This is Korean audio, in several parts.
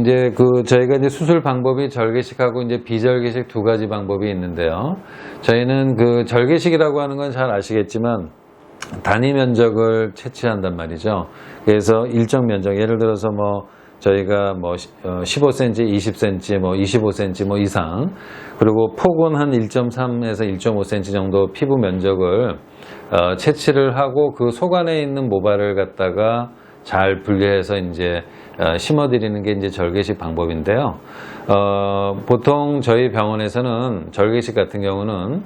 이제 그 저희가 이제 수술 방법이 절개식하고 이제 비절개식 두 가지 방법이 있는데요. 저희는 그 절개식이라고 하는 건 잘 아시겠지만 단위 면적을 채취한단 말이죠. 그래서 일정 면적, 예를 들어서 뭐 저희가 뭐 15cm, 20cm, 뭐 25cm 뭐 이상, 그리고 폭은 한 1.3에서 1.5cm 정도 피부 면적을 어, 채취를 하고 그 속 안에 있는 모발을 갖다가 잘 분리해서 이제 어, 심어드리는 게 이제 절개식 방법인데요. 어, 보통 저희 병원에서는 절개식 같은 경우는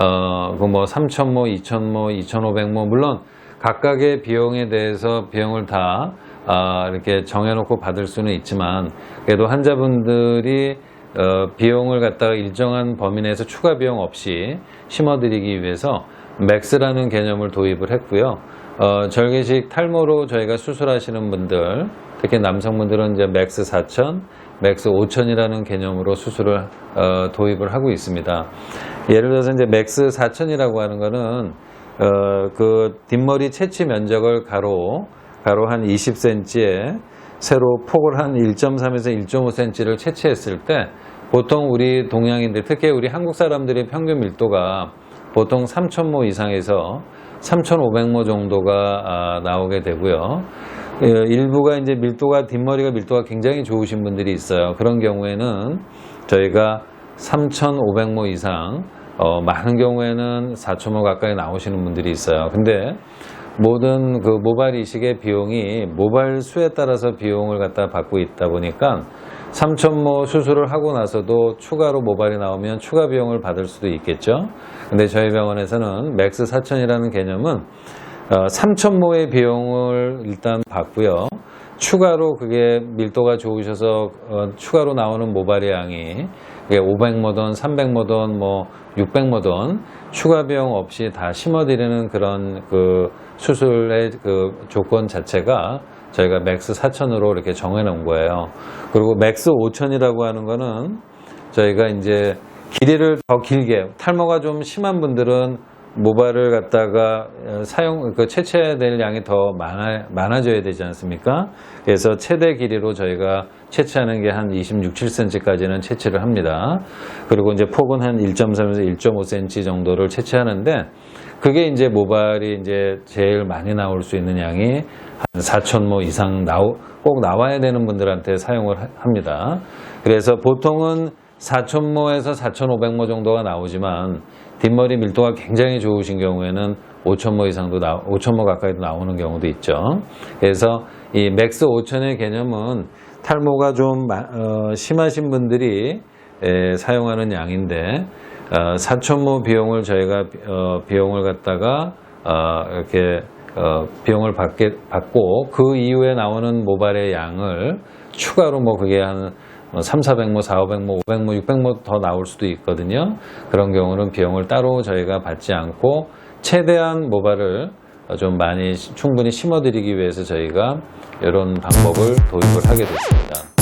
어, 그뭐 3,000모, 2,000모, 2,500모, 물론 각각의 비용에 대해서 비용을 다 아, 이렇게 정해놓고 받을 수는 있지만 그래도 환자분들이 어, 비용을 갖다가 일정한 범위 내에서 추가 비용 없이 심어드리기 위해서 맥스라는 개념을 도입을 했고요. 어, 절개식 탈모로 저희가 수술하시는 분들, 특히 남성분들은 이제 맥스 4,000, 맥스 5,000이라는 개념으로 수술을 어, 도입을 하고 있습니다. 예를 들어서 이제 맥스 4,000이라고 하는 거는 어, 그 뒷머리 채취 면적을 가로 가로 한 20cm에 세로 폭을 한 1.3에서 1.5cm를 채취했을 때 보통 우리 동양인들 특히 우리 한국 사람들의 평균 밀도가 보통 3,000모 이상에서 3,500모 정도가 아, 나오게 되고요. 예, 일부가 이제 밀도가 뒷머리가 밀도가 굉장히 좋으신 분들이 있어요. 그런 경우에는 저희가 3,500모 이상 어, 많은 경우에는 4,000모 가까이 나오시는 분들이 있어요. 근데 모든 그 모발 이식의 비용이 모발 수에 따라서 비용을 갖다 받고 있다 보니까 3천모 수술을 하고 나서도 추가로 모발이 나오면 추가 비용을 받을 수도 있겠죠. 근데 저희 병원에서는 맥스 4천이라는 개념은 어, 3천모의 비용을 일단 받고요. 추가로 그게 밀도가 좋으셔서 어, 추가로 나오는 모발의 양이 500모든 300모든 뭐 600모든 추가 비용 없이 다 심어드리는 그런 그 수술의 그 조건 자체가 저희가 맥스 4천으로 이렇게 정해 놓은 거예요. 그리고 맥스 5천이라고 하는 거는 저희가 이제 길이를 더 길게 탈모가 좀 심한 분들은 모발을 갖다가 어, 사용 그 채취해야 될 양이 더 많아 많아져야 되지 않습니까? 그래서 최대 길이로 저희가 채취하는 게 한 26, 7cm까지는 채취를 합니다. 그리고 이제 폭은 한 1.3에서 1.5cm 정도를 채취하는데 그게 이제 모발이 이제 제일 많이 나올 수 있는 양이 한 4,000모 이상 나오 꼭 나와야 되는 분들한테 사용을 하- 합니다. 그래서 보통은 4,000모에서 4,500모 정도가 나오지만 뒷머리 밀도가 굉장히 좋으신 경우에는 5,000모 이상도 나 5,000모 가까이도 나오는 경우도 있죠. 그래서 이 맥스 5,000의 개념은 탈모가 좀 마- 어, 심하신 분들이 에, 사용하는 양인데 어, 4,000모 비용을 저희가 어, 비용을 갖다가 어, 이렇게 어, 비용을 받게, 받고 그 이후에 나오는 모발의 양을 추가로 뭐 그게 한 3, 400모, 4, 500모, 500모, 600모 더 나올 수도 있거든요. 그런 경우는 비용을 따로 저희가 받지 않고 최대한 모발을 좀 많이 충분히 심어드리기 위해서 저희가 이런 방법을 도입을 하게 됐습니다.